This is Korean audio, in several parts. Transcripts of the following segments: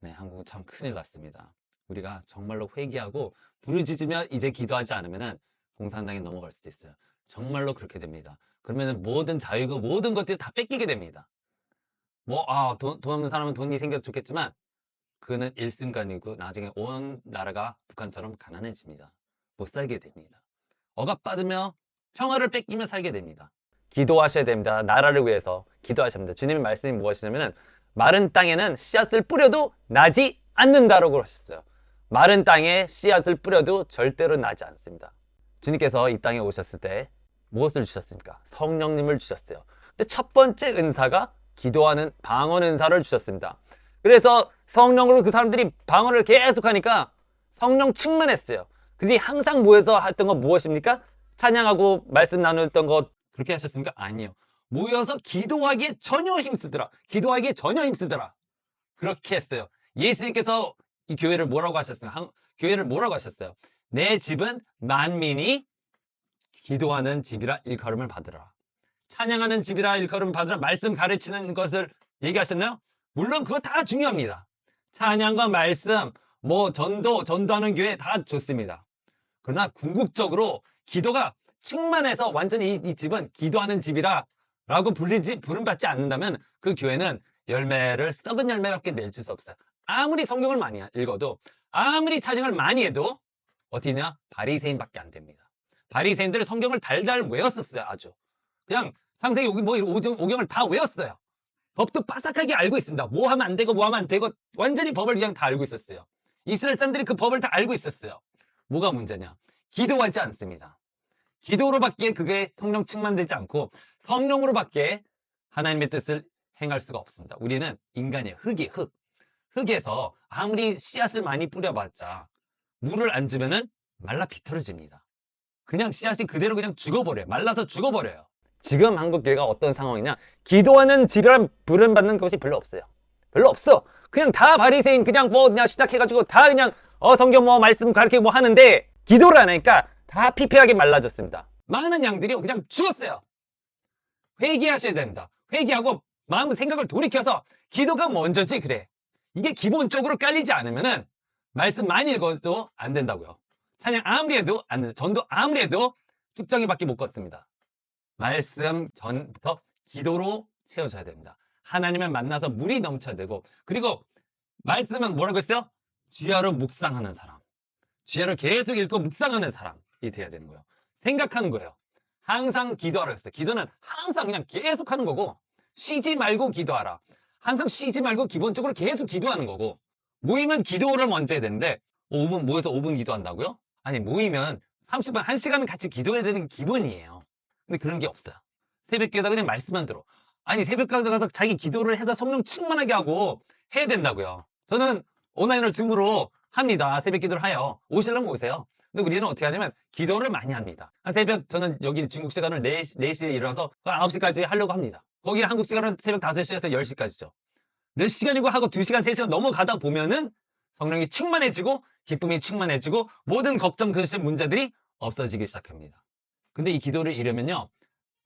네, 한국은 참 큰일 났습니다. 우리가 정말로 회개하고 부르짖으며 이제 기도하지 않으면은 공산당에 넘어갈 수도 있어요. 정말로 그렇게 됩니다. 그러면은 모든 자유고 모든 것들이 다 뺏기게 됩니다. 뭐, 아, 돈, 돈 없는 사람은 돈이 생겨서 좋겠지만, 그는 일순간이고, 나중에 온 나라가 북한처럼 가난해집니다. 못 살게 됩니다. 억압받으며 평화를 뺏기며 살게 됩니다. 기도하셔야 됩니다. 나라를 위해서 기도하셔야 됩니다. 주님의 말씀이 무엇이냐면은, 마른 땅에는 씨앗을 뿌려도 나지 않는다라고 그러셨어요. 마른 땅에 씨앗을 뿌려도 절대로 나지 않습니다. 주님께서 이 땅에 오셨을 때 무엇을 주셨습니까? 성령님을 주셨어요. 근데 첫 번째 은사가 기도하는 방언 은사를 주셨습니다. 그래서 성령으로 그 사람들이 방언을 계속 하니까 성령 충만했어요. 그들이 항상 모여서 했던 건 무엇입니까? 찬양하고 말씀 나눴던 것 그렇게 하셨습니까? 아니요. 모여서 기도하기에 전혀 힘쓰더라. 기도하기에 전혀 힘쓰더라. 그렇게 했어요. 예수님께서 이 교회를 뭐라고 하셨어요? 한- 교회를 뭐라고 하셨어요? 내 집은 만민이 기도하는 집이라 일컬음을 받으라. 찬양하는 집이라 일컬음을 받으라. 말씀 가르치는 것을 얘기하셨나요? 물론 그거 다 중요합니다. 찬양과 말씀, 뭐 전도, 전도하는 교회 다 좋습니다. 그러나 궁극적으로 기도가 충만해서 완전히 이, 이 집은 기도하는 집이라 라고 불리지, 부름받지 않는다면 그 교회는 열매를 썩은 열매밖에 낼 수 없어요. 아무리 성경을 많이 읽어도 아무리 찬양을 많이 해도 어디냐? 바리새인밖에 안 됩니다. 바리새인들은 성경을 달달 외웠었어요. 아주 그냥 상세히 여기 뭐 오경, 오경을 다 외웠어요. 법도 빠삭하게 알고 있습니다. 뭐 하면 안 되고 뭐 하면 안 되고 완전히 법을 그냥 다 알고 있었어요. 이스라엘 사람들이 그 법을 다 알고 있었어요. 뭐가 문제냐? 기도하지 않습니다. 기도로밖에 그게 성령 충만되지 않고 성령으로밖에 하나님의 뜻을 행할 수가 없습니다. 우리는 인간이에요. 흙이 흙. 흙에서 아무리 씨앗을 많이 뿌려봤자 물을 안 주면은 말라 비틀어집니다. 그냥 씨앗이 그대로 그냥 죽어버려요. 말라서 죽어버려요. 지금 한국 교회가 어떤 상황이냐? 기도하는 집이란 부름 받는 것이 별로 없어요. 별로 없어. 그냥 다 바리새인 그냥 뭐 그냥 시작해가지고 다 그냥 어 성경 뭐 말씀 가르치고 뭐 하는데 기도를 안 하니까 다 피폐하게 말라졌습니다. 많은 양들이요 그냥 죽었어요. 회개하셔야 됩니다. 회개하고 마음 생각을 돌이켜서 기도가 먼저지 그래. 이게 기본적으로 깔리지 않으면은 말씀 많이 읽어도 안 된다고요. 찬양 아무리 해도 안 된다. 전도 아무리 해도 쭉정이밖에 못 걷습니다. 말씀 전부터 기도로 채워져야 됩니다. 하나님을 만나서 물이 넘쳐야 되고 그리고 말씀은 뭐라고 했어요? 쥐하로 묵상하는 사람. 쥐하로 계속 읽고 묵상하는 사람이 돼야 되는 거예요. 생각하는 거예요. 항상 기도하라 했어요. 기도는 항상 그냥 계속 하는 거고 쉬지 말고 기도하라. 항상 쉬지 말고 기본적으로 계속 기도하는 거고 모이면 기도를 먼저 해야 되는데 5분 모여서 5분 기도한다고요? 아니 모이면 30분 1시간은 같이 기도해야 되는 게 기본이에요. 근데 그런 게 없어요. 새벽기도다 그냥 말씀만 들어. 아니 새벽까지 가서 자기 기도를 해서 성령 충만하게 하고 해야 된다고요. 저는 온라인으로 줌으로 합니다. 새벽 기도를 하여. 오시려면 오세요. 근데 우리는 어떻게 하냐면 기도를 많이 합니다. 한 새벽 저는 여기 중국 시간을 4시, 4시에 일어나서 9시까지 하려고 합니다. 거기 한국 시간은 새벽 5시에서 10시까지죠. 몇 시간이고 하고 2시간, 3시간 넘어가다 보면은 성령이 충만해지고 기쁨이 충만해지고 모든 걱정, 근심, 문제들이 없어지기 시작합니다. 근데 이 기도를 이루면요.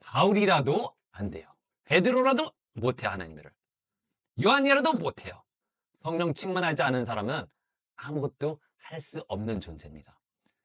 바울이라도 안 돼요. 베드로라도 못해 하나님을. 요한이라도 못해요. 성령 충만하지 않은 사람은 아무것도 할 수 없는 존재입니다.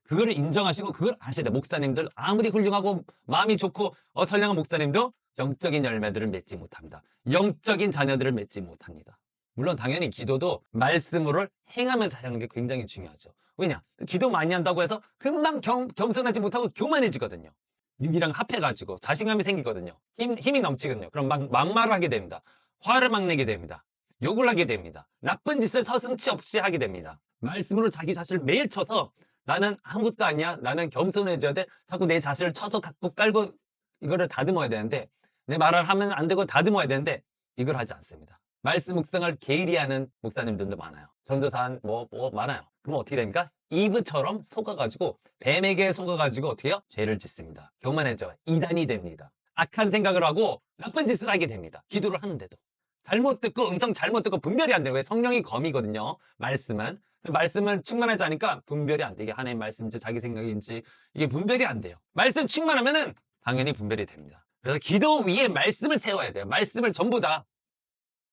그거를 인정하시고 그걸 아셔야 돼요. 목사님들 아무리 훌륭하고 마음이 좋고 어, 선량한 목사님도 영적인 열매들을 맺지 못합니다. 영적인 자녀들을 맺지 못합니다. 물론 당연히 기도도 말씀으로 행하면서 하는 게 굉장히 중요하죠. 왜냐? 기도 많이 한다고 해서 금방 겸, 겸손하지 못하고 교만해지거든요. 육이랑 합해가지고 자신감이 생기거든요. 힘, 힘이 넘치거든요. 그럼 막, 막말을 하게 됩니다. 화를 막 내게 됩니다. 욕을 하게 됩니다. 나쁜 짓을 서슴치 없이 하게 됩니다. 말씀으로 자기 자신을 매일 쳐서 나는 아무것도 아니야. 나는 겸손해져야 돼. 자꾸 내 자신을 쳐서 갖고 깔고 이거를 다듬어야 되는데 내 말을 하면 안 되고 다듬어야 되는데 이걸 하지 않습니다. 말씀 묵상을 게을리 하는 목사님들도 많아요. 전도사한 뭐, 뭐 많아요. 그럼 어떻게 됩니까? 이브처럼 속아가지고 뱀에게 속아가지고 어떻게 해요? 죄를 짓습니다. 교만해져. 이단이 됩니다. 악한 생각을 하고 나쁜 짓을 하게 됩니다. 기도를 하는데도. 잘못 듣고 음성 잘못 듣고 분별이 안 돼요. 왜 성령이 검이거든요. 말씀은. 말씀을 충만하지 않으니까 분별이 안 돼. 이게 하나님 말씀인지 자기 생각인지 이게 분별이 안 돼요. 말씀 충만하면은 당연히 분별이 됩니다. 그래서 기도 위에 말씀을 세워야 돼요. 말씀을 전부 다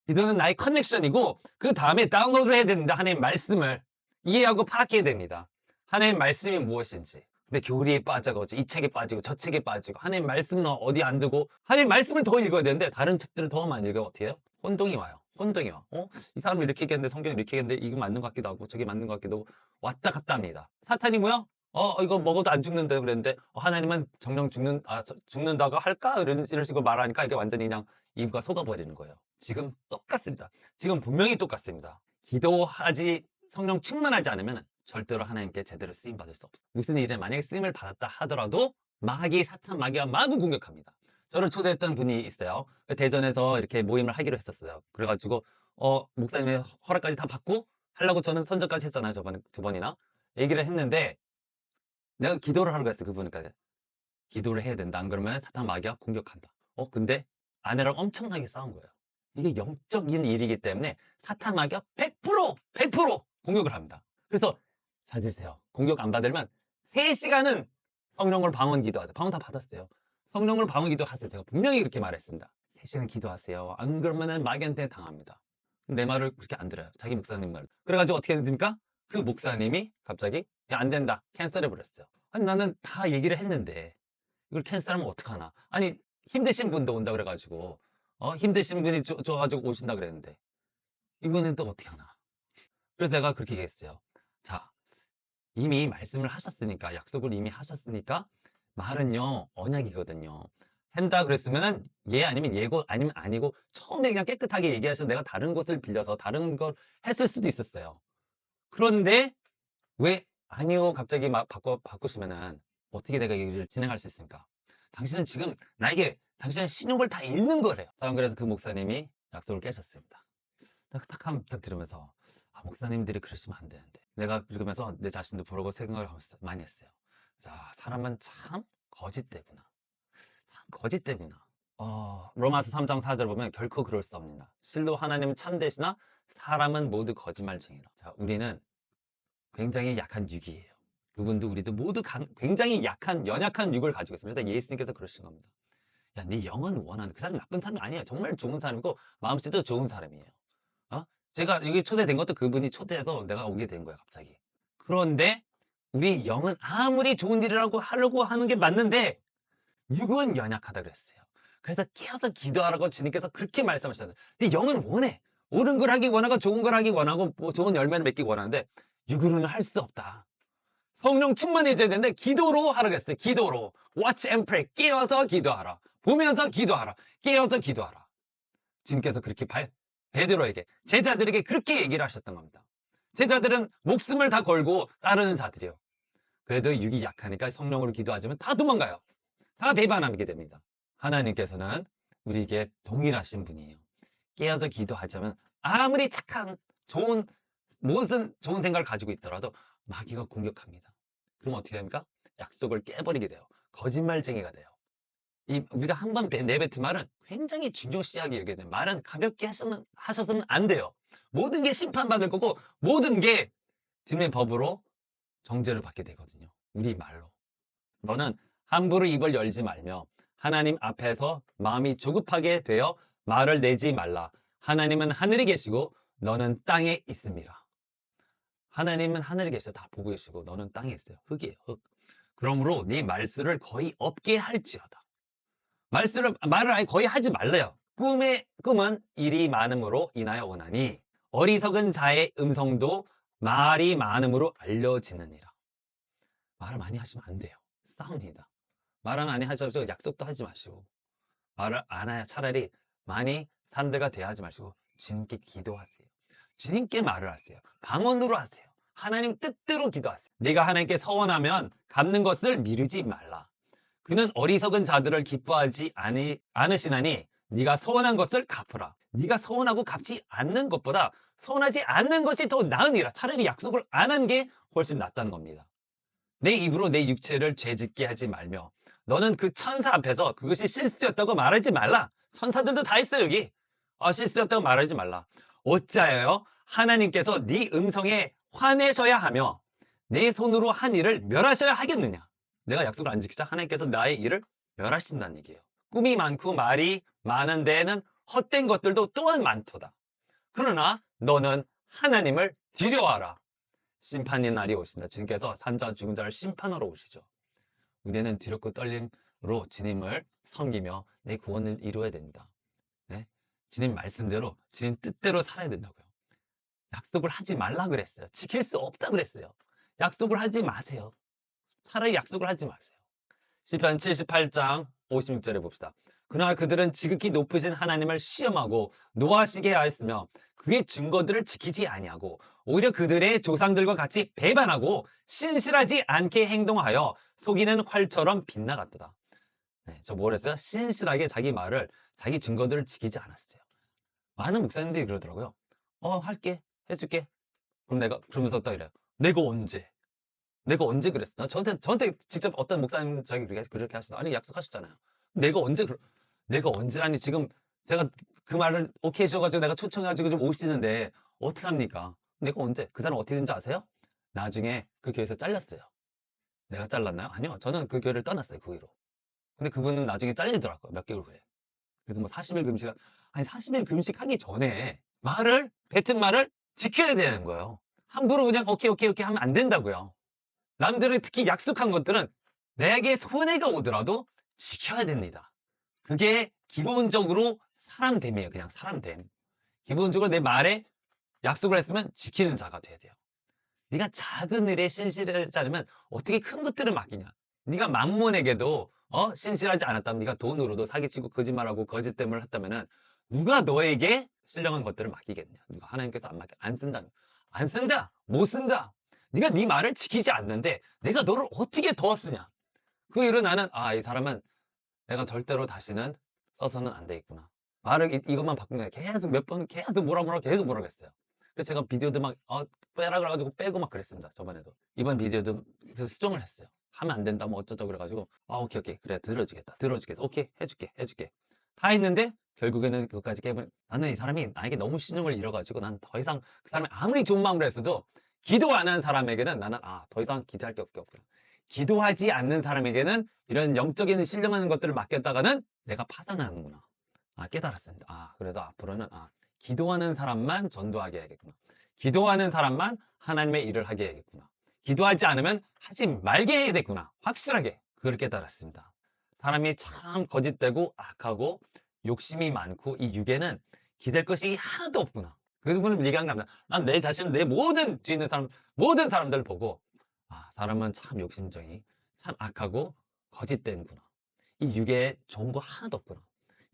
기도는 나의 커넥션이고 그 다음에 다운로드를 해야 되는데 하나님 말씀을 이해하고 파악해야 됩니다. 하나님 말씀이 무엇인지. 근데 교리에 빠져가지고 이 책에 빠지고 저 책에 빠지고 하나님 말씀은 어디 안 두고 하나님 말씀을 더 읽어야 되는데 다른 책들을 더 많이 읽으면 어떻게 해요? 혼동이 와요. 혼동이 와. 어? 이 사람은 이렇게 얘기했는데 성경이 이렇게 얘기했는데 이거 맞는 것 같기도 하고 저게 맞는 것 같기도 하고 왔다 갔다 합니다. 사탄이 뭐야? 어 이거 먹어도 안 죽는다 그랬는데 어, 하나님은 정령 죽는 아 저- 죽는다고 할까 이런 이런 식으로 말하니까 이게 완전히 그냥 입가 속아버리는 거예요. 지금 똑같습니다. 지금 분명히 똑같습니다. 기도하지 성령 충만하지 않으면 절대로 하나님께 제대로 쓰임 받을 수 없어요. 무슨 일에 만약에 쓰임을 받았다 하더라도 마귀 사탄 마귀가 마구 공격합니다. 저를 초대했던 분이 있어요. 대전에서 이렇게 모임을 하기로 했었어요. 그래가지고 어 목사님의 허락까지 다 받고 하려고 저는 선전까지 했잖아요. 저번에 두 번이나 얘기를 했는데 내가 기도를 하라고 했어 그분까지 기도를 해야 된다. 안 그러면 사탄 마귀가 공격한다. 어 근데 아내랑 엄청나게 싸운 거예요. 이게 영적인 일이기 때문에 사탄 마귀가 100% 100% 공격을 합니다. 그래서 찾으세요. 공격 안 받으면 3시간은 성령을 방언 기도하세요. 방언 다 받았어요. 성령을 방언 기도하세요. 제가 분명히 그렇게 말했습니다. 3시간 기도하세요. 안 그러면 마귀한테 당합니다. 내 말을 그렇게 안 들어요. 자기 목사님 말. 그래가지고 어떻게 됩니까? 그 목사님이 갑자기 야, 안 된다. 캔슬해 버렸어요. 아니 나는 다 얘기를 했는데 이걸 캔슬하면 어떡하나. 아니 힘드신 분도 온다 그래가지고 어 힘드신 분이 줘, 줘가지고 오신다 그랬는데 이번엔 또 어떻게 하나. 그래서 내가 그렇게 얘기했어요. 자 이미 말씀을 하셨으니까 약속을 이미 하셨으니까 말은요 언약이거든요. 한다 그랬으면은 예 아니면 예고 아니면 아니고 처음에 그냥 깨끗하게 얘기하셔서 내가 다른 곳을 빌려서 다른 걸 했을 수도 있었어요. 그런데 왜 아니요 갑자기 막 바꿔 바꾸시면은 어떻게 내가 일을 진행할 수 있습니까? 당신은 지금 나에게 당신의 신용을 다 잃는 거래요. 저는 그래서 그 목사님이 약속을 깨셨습니다. 딱, 딱 한, 딱 들으면서 아 목사님들이 그러시면 안 되는데 내가 그러면서 내 자신도 보라고 생각을 많이 했어요. 자 사람은 참 거짓되구나. 참 거짓되구나. 어, 로마서 3장 4절 보면 결코 그럴 수 없느냐. 실로 하나님은 참되시나 사람은 모두 거짓말쟁이라. 자, 우리는 굉장히 약한 육이에요. 그분도 우리도 모두 강- 굉장히 약한 연약한 육을 가지고 있습니다. 예수님께서 그러신 겁니다. 야, 네 영은 원하는 그 사람 나쁜 사람이 아니에요. 정말 좋은 사람이고 마음씨도 좋은 사람이에요. 어? 제가 여기 초대된 것도 그분이 초대해서 내가 오게 된 거예요, 갑자기. 그런데 우리 영은 아무리 좋은 일이라고 하려고 하는 게 맞는데 육은 연약하다 그랬어요. 그래서 깨어서 기도하라고 주님께서 그렇게 말씀하셨어요. 네 영은 원해. 옳은 걸 하기 원하고 좋은 걸 하기 원하고 뭐 좋은 열매를 맺기 원하는데 육으로는 할 수 없다. 성령 충만해져야 되는데 기도로 하라고 했어요. 기도로. Watch and pray. 깨어서 기도하라. 보면서 기도하라. 깨어서 기도하라. 주님께서 그렇게 발, 베드로에게 제자들에게 그렇게 얘기를 하셨던 겁니다. 제자들은 목숨을 다 걸고 따르는 자들이요. 그래도 육이 약하니까 성령으로 기도하자면 다 도망가요. 다 배반하게 됩니다. 하나님께서는 우리에게 동일하신 분이에요. 깨어서 기도하자면 아무리 착한 좋은 무슨 좋은 생각을 가지고 있더라도 마귀가 공격합니다. 그럼 어떻게 됩니까? 약속을 깨버리게 돼요. 거짓말쟁이가 돼요. 이 우리가 한 번 내뱉은 말은 굉장히 중요시하게 여겨야 돼요. 말은 가볍게 하셔는, 하셔서는 안 돼요. 모든 게 심판받을 거고 모든 게 주님의 법으로 정죄를 받게 되거든요. 우리 말로. 너는 함부로 입을 열지 말며 하나님 앞에서 마음이 조급하게 되어 말을 내지 말라. 하나님은 하늘에 계시고 너는 땅에 있습니다. 하나님은 하늘에 계셔 다 보고 계시고 너는 땅에 있어요. 흙이에요. 흙. 그러므로 네 말수를 거의 없게 할지어다. 말수를 말을 아예 거의 하지 말래요. 꿈의 꿈은 일이 많음으로 인하여 원하니 어리석은 자의 음성도 말이 많음으로 알려지느니라. 말을 많이 하시면 안 돼요. 싸웁니다. 말을 많이 하셔서 약속도 하지 마시고 말을 안 해야 차라리 많이 사람들과 대화하지 마시고 주님께 기도하세요. 주님께 말을 하세요. 방언으로 하세요. 하나님 뜻대로 기도하세요. 내가 하나님께 서원하면 갚는 것을 미루지 말라. 그는 어리석은 자들을 기뻐하지 않으, 않으시나니 네가 서원한 것을 갚으라. 네가 서원하고 갚지 않는 것보다 서원하지 않는 것이 더 나으니라. 차라리 약속을 안 한 게 훨씬 낫다는 겁니다. 내 입으로 내 육체를 죄짓게 하지 말며 너는 그 천사 앞에서 그것이 실수였다고 말하지 말라. 천사들도 다 있어 여기. 아, 실수였다고 말하지 말라. 어찌하여 하나님께서 네 음성에 화내셔야 하며 내 손으로 한 일을 멸하셔야 하겠느냐. 내가 약속을 안 지키자 하나님께서 나의 일을 멸하신다는 얘기예요. 꿈이 많고 말이 많은 데에는 헛된 것들도 또한 많도다. 그러나 너는 하나님을 두려워하라. 심판의 날이 오신다. 주님께서 산자 죽은 자를 심판하러 오시죠. 우리는 두렵고 떨림으로 주님을 섬기며 내 구원을 이루어야 됩니다. 네? 주님 말씀대로 주님 뜻대로 살아야 된다고요. 약속을 하지 말라 그랬어요. 지킬 수 없다 그랬어요. 약속을 하지 마세요. 차라리 약속을 하지 마세요. 시편 78장 56절에 봅시다. 그날 그들은 지극히 높으신 하나님을 시험하고 노하시게 하였으며 그의 증거들을 지키지 아니하고 오히려 그들의 조상들과 같이 배반하고 신실하지 않게 행동하여 속이는 활처럼 빗나갔도다. 네, 저 뭐랬어요? 신실하게 자기 말을 자기 증거들을 지키지 않았어요. 많은 목사님들이 그러더라고요. 어 할게 해줄게. 그럼 내가 그러면서 또 이래요. 내가 언제? 내가 언제 그랬어? 나 저한테 저한테 직접 어떤 목사님 저기 그렇게 그렇게 하시다. 아니 약속하셨잖아요. 내가 언제 그 내가 언제라니 지금 제가 그 말을 오케이 해줘가지고 내가 초청해가지고 좀 오시는데 어떻게 합니까? 내가 언제 그 사람 어떻게 된지 아세요? 나중에 그 교회에서 잘렸어요. 내가 잘랐나요? 아니요. 저는 그 교회를 떠났어요. 그 후로. 근데 그분은 나중에 잘리더라고요. 몇 개월 후에. 그래서 뭐 40일 금식, 아니 40일 금식하기 전에 말을, 뱉은 말을 지켜야 되는 거예요. 함부로 그냥 오케이, 오케이, 오케이 하면 안 된다고요. 남들은 특히 약속한 것들은 내게 손해가 오더라도 지켜야 됩니다. 그게 기본적으로 사람됨이에요. 그냥 사람됨. 기본적으로 내 말에 약속을 했으면 지키는 자가 돼야 돼요. 네가 작은 일에 신실하지 않으면 어떻게 큰 것들을 맡기냐. 네가 만몬에게도 어? 신실하지 않았다면 네가 돈으로도 사기치고 거짓말하고 거짓됨을 했다면은 누가 너에게 신령한 것들을 맡기겠냐. 누가 하나님께서 안 맡겨 안 쓴다면 안 쓴다. 못 쓴다. 네가 네 말을 지키지 않는데 내가 너를 어떻게 더 쓰냐. 그 이후로 나는 아 이 사람은 내가 절대로 다시는 써서는 안 되겠구나. 말을 이, 이것만 바꾸면 계속 몇 번 계속 뭐라 뭐라 계속 뭐라 그랬어요. 그래서 제가 비디오도 막 어, 빼라 그래가지고 빼고 막 그랬습니다. 저번에도 이번 비디오도 그래서 수정을 했어요. 하면 안 된다 뭐 어쩌고 그래가지고 아 오케이 오케이 그래 들어주겠다 들어주겠어 오케이 해줄게 해줄게 다 했는데 결국에는 그것까지 깨면 나는 이 사람이 나에게 너무 신용을 잃어가지고 난 더 이상 그 사람이 아무리 좋은 마음으로 했어도 기도 안 한 사람에게는 나는 아 더 이상 기대할 게 없겠구나. 기도하지 않는 사람에게는 이런 영적인 신령하는 것들을 맡겼다가는 내가 파산하는구나. 아 깨달았습니다. 아 그래서 앞으로는 아 기도하는 사람만 전도하게 해야겠구나. 기도하는 사람만 하나님의 일을 하게 해야겠구나. 기도하지 않으면 하지 말게 해야 되구나. 확실하게 그걸 깨달았습니다. 사람이 참 거짓되고 악하고 욕심이 많고 이 육에는 기댈 것이 하나도 없구나. 그래서 그분은 얘기한 겁니다. 난 내 자신을 내 모든 뒤에 있는 사람, 모든 사람들을 보고 아, 사람은 참 욕심쟁이, 참 악하고 거짓된구나. 이 육에 좋은 거 하나도 없구나.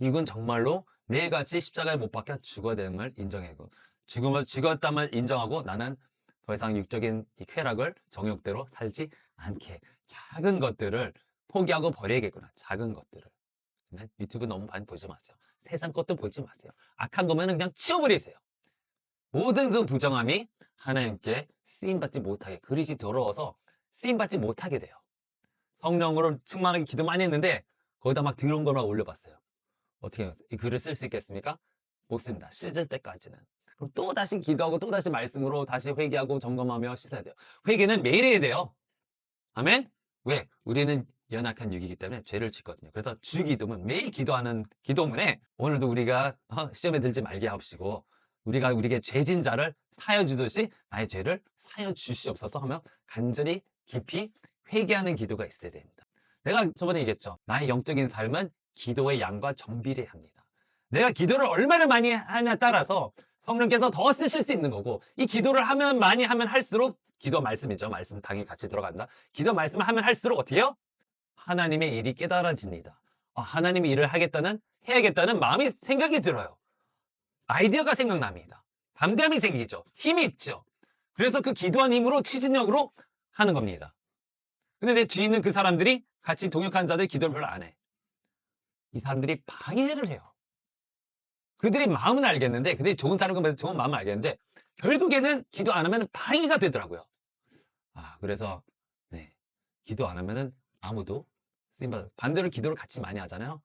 이건 정말로 매일같이 십자가에 못 박혀 죽어야 되는 걸 인정하고 죽음을 죽었담을 인정하고 나는 더 이상 육적인 이 쾌락을 정욕대로 살지 않게 작은 것들을 포기하고 버려야겠구나. 작은 것들을. 유튜브 너무 많이 보지 마세요. 세상 것도 보지 마세요. 악한 거면 그냥 치워버리세요. 모든 그 부정함이 하나님께 쓰임받지 못하게 그릇이 더러워서 쓰임받지 못하게 돼요. 성령으로 충만하게 기도 많이 했는데 거기다 막 더러운 거만 올려봤어요. 어떻게? 이 글을 쓸 수 있겠습니까? 못 씁니다. 씻을 때까지는. 그럼 또 다시 기도하고 또 다시 말씀으로 다시 회개하고 점검하며 씻어야 돼요. 회개는 매일 해야 돼요. 아멘? 왜? 우리는 연약한 육이기 때문에 죄를 짓거든요. 그래서 주기도문 매일 기도하는 기도문에 오늘도 우리가 어, 시험에 들지 말게 하옵시고 우리가 우리에게 죄진 자를 사여 주듯이 나의 죄를 사여 주시옵소서 하며 간절히 깊이 회개하는 기도가 있어야 됩니다. 내가 저번에 얘기했죠. 나의 영적인 삶은 기도의 양과 정비례 합니다. 내가 기도를 얼마나 많이 하냐 따라서 성령께서 더 쓰실 수 있는 거고 이 기도를 하면 많이 하면 할수록 기도 말씀이죠. 말씀 당연히 같이 들어간다. 기도 말씀을 하면 할수록 해요? 하나님의 일이 깨달아집니다. 아, 하나님이 일을 하겠다는 해야겠다는 마음이 생각이 들어요. 아이디어가 생각납니다. 담대함이 생기죠. 힘이 있죠. 그래서 그 기도한 힘으로 추진력으로 하는 겁니다. 근데 내 뒤에 있는 그 사람들이 같이 동역한 자들 기도를 별로 안 해. 이 사람들이 방해를 해요. 그들이 마음은 알겠는데, 그들이 좋은 사람과 좋은 마음은 알겠는데, 결국에는 기도 안 하면 방해가 되더라고요. 아, 그래서, 네. 기도 안 하면은 아무도. 반대로 기도를 같이 많이 하잖아요.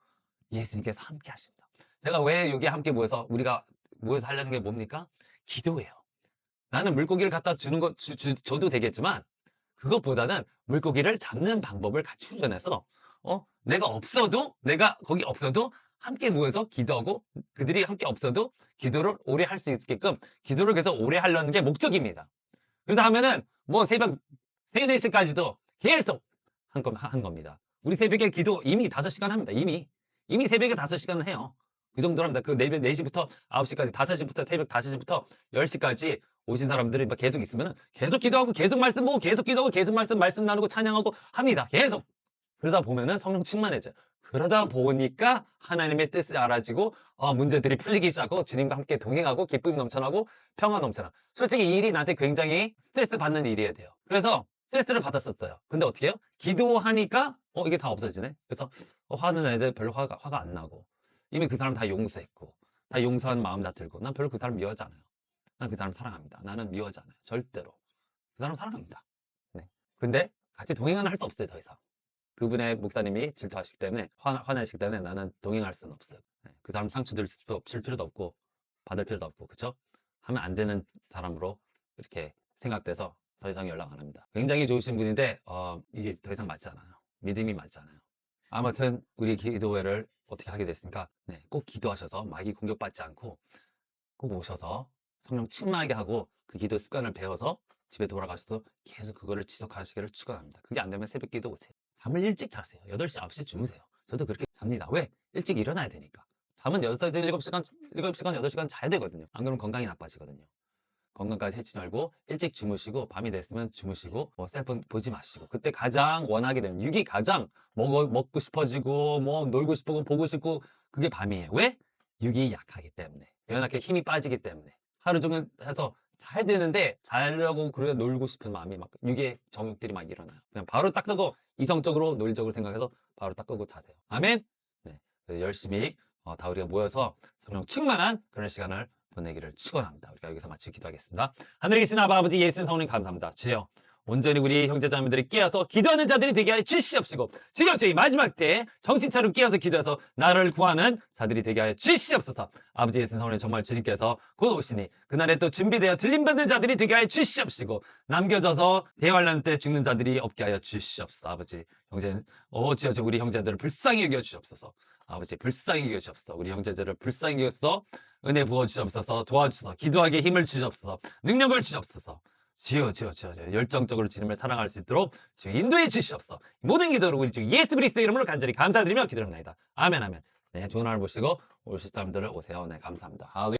예수님께서 함께 하십니다. 제가 왜 여기 함께 모여서, 우리가 모여서 하려는 게 뭡니까? 기도예요. 나는 물고기를 갖다 주는 것, 주, 주, 줘도 되겠지만, 그것보다는 물고기를 잡는 방법을 같이 훈련해서, 어, 내가 없어도, 내가 거기 없어도 함께 모여서 기도하고 그들이 함께 없어도 기도를 오래 할 수 있게끔 기도를 계속 오래 하려는 게 목적입니다. 그래서 하면은 뭐 새벽 3, 4시까지도 계속 한, 겁, 한 겁니다. 우리 새벽에 기도 이미 5시간 합니다. 이미. 이미 새벽에 5시간을 해요. 그 정도로 합니다. 그 4, 4시부터 9시까지, 5시부터 새벽 5시부터 10시까지 오신 사람들이 막 계속 있으면 계속 기도하고 계속 말씀 보고 계속 기도하고 계속 말씀, 말씀 나누고 찬양하고 합니다. 계속. 그러다 보면은 성령 충만해져요. 그러다 보니까 하나님의 뜻이 알아지고 어, 문제들이 풀리기 시작하고 주님과 함께 동행하고 기쁨이 넘쳐나고 평화 넘쳐나. 솔직히 이 일이 나한테 굉장히 스트레스 받는 일이어야 돼요. 그래서 스트레스를 받았었어요. 근데 어떻게 해요? 기도하니까 어 이게 다 없어지네. 그래서 어, 화는 애들 별로 화가, 화가 안 나고 이미 그 사람 다 용서했고 다 용서한 마음 다 들고 난 별로 그 사람 미워하지 않아요. 난 그 사람 사랑합니다. 나는 미워하지 않아요. 절대로. 그 사람 사랑합니다. 네. 근데 같이 동행은 할 수 없어요. 더 이상. 그분의 목사님이 질투하시기 때문에 화, 화내시기 때문에 나는 동행할 수는 없어요. 네, 그 사람 상처 들 수- 줄 필요도 없고 받을 필요도 없고 그쵸? 하면 안 되는 사람으로 이렇게 생각돼서 더 이상 연락 안 합니다. 굉장히 좋으신 분인데 어, 이게 더 이상 맞지 않아요. 믿음이 맞지 않아요. 아무튼 우리 기도회를 어떻게 하게 됐습니까? 네, 꼭 기도하셔서 마귀 공격받지 않고 꼭 오셔서 성령 충만하게 하고 그 기도 습관을 배워서 집에 돌아가셔서 계속 그거를 지속하시기를 축원합니다. 그게 안 되면 새벽 기도 오세요. 잠을 일찍 자세요. 8시, 9시 주무세요. 저도 그렇게 잡니다. 왜? 일찍 일어나야 되니까. 잠은 6시간, 7시간, 7시간, 8시간 자야 되거든요. 안 그러면 건강이 나빠지거든요. 건강까지 해치지 말고 일찍 주무시고 밤이 됐으면 주무시고 뭐 셀폰 보지 마시고 그때 가장 원하게 되는 육이 가장 먹어, 먹고 싶어지고 뭐 놀고 싶고 보고 싶고 그게 밤이에요. 왜? 육이 약하기 때문에 연약해 힘이 빠지기 때문에 하루 종일 해서 자야 되는데 자려고 그래 놀고 싶은 마음이 막 육의 정욕들이 막 일어나요. 그냥 바로 딱 끄고 이성적으로 논리적으로 생각해서 바로 딱 끄고 자세요. 아멘. 네, 열심히 어, 다 우리가 모여서 성령 충만한 그런 시간을 보내기를 축원합니다. 우리가 여기서 마치 기도 하겠습니다. 하늘에 계신 아버지 예수 성령 감사합니다. 주여 온전히 우리 형제자매들이 깨어서 기도하는 자들이 되게 하여 주시옵시고 주여 저희 마지막 때 정신 차리고 깨어서 기도해서 나를 구하는 자들이 되게 하여 주시옵소서 아버지 예수 성령 정말 주님께서 곧 오시니 그날에 또 준비되어 들림받는 자들이 되게 하여 주시옵시고 남겨져서 대환란 때 죽는 자들이 없게 하여 주시옵소서 아버지 형제 어찌어 저 우리 형제들을 불쌍히 여겨 주시옵소서. 아버지 불쌍히 여겨 주시옵소서. 우리 형제들을 불쌍히 여겨서. 은혜 부어 주시옵소서. 도와주소서. 기도하게 힘을 주시옵소서. 능력을 주시옵소서 지어 지어 지어 지어 열정적으로 주님을 사랑할 수 있도록 주 인도해 주시옵소서 모든 기도를 우리 주 예수 그리스도 이름으로 간절히 감사드리며 기도합니다. 아멘 아멘. 네 좋은 하루 보시고 오실 사람들을 오세요. 네 감사합니다. 할렐루야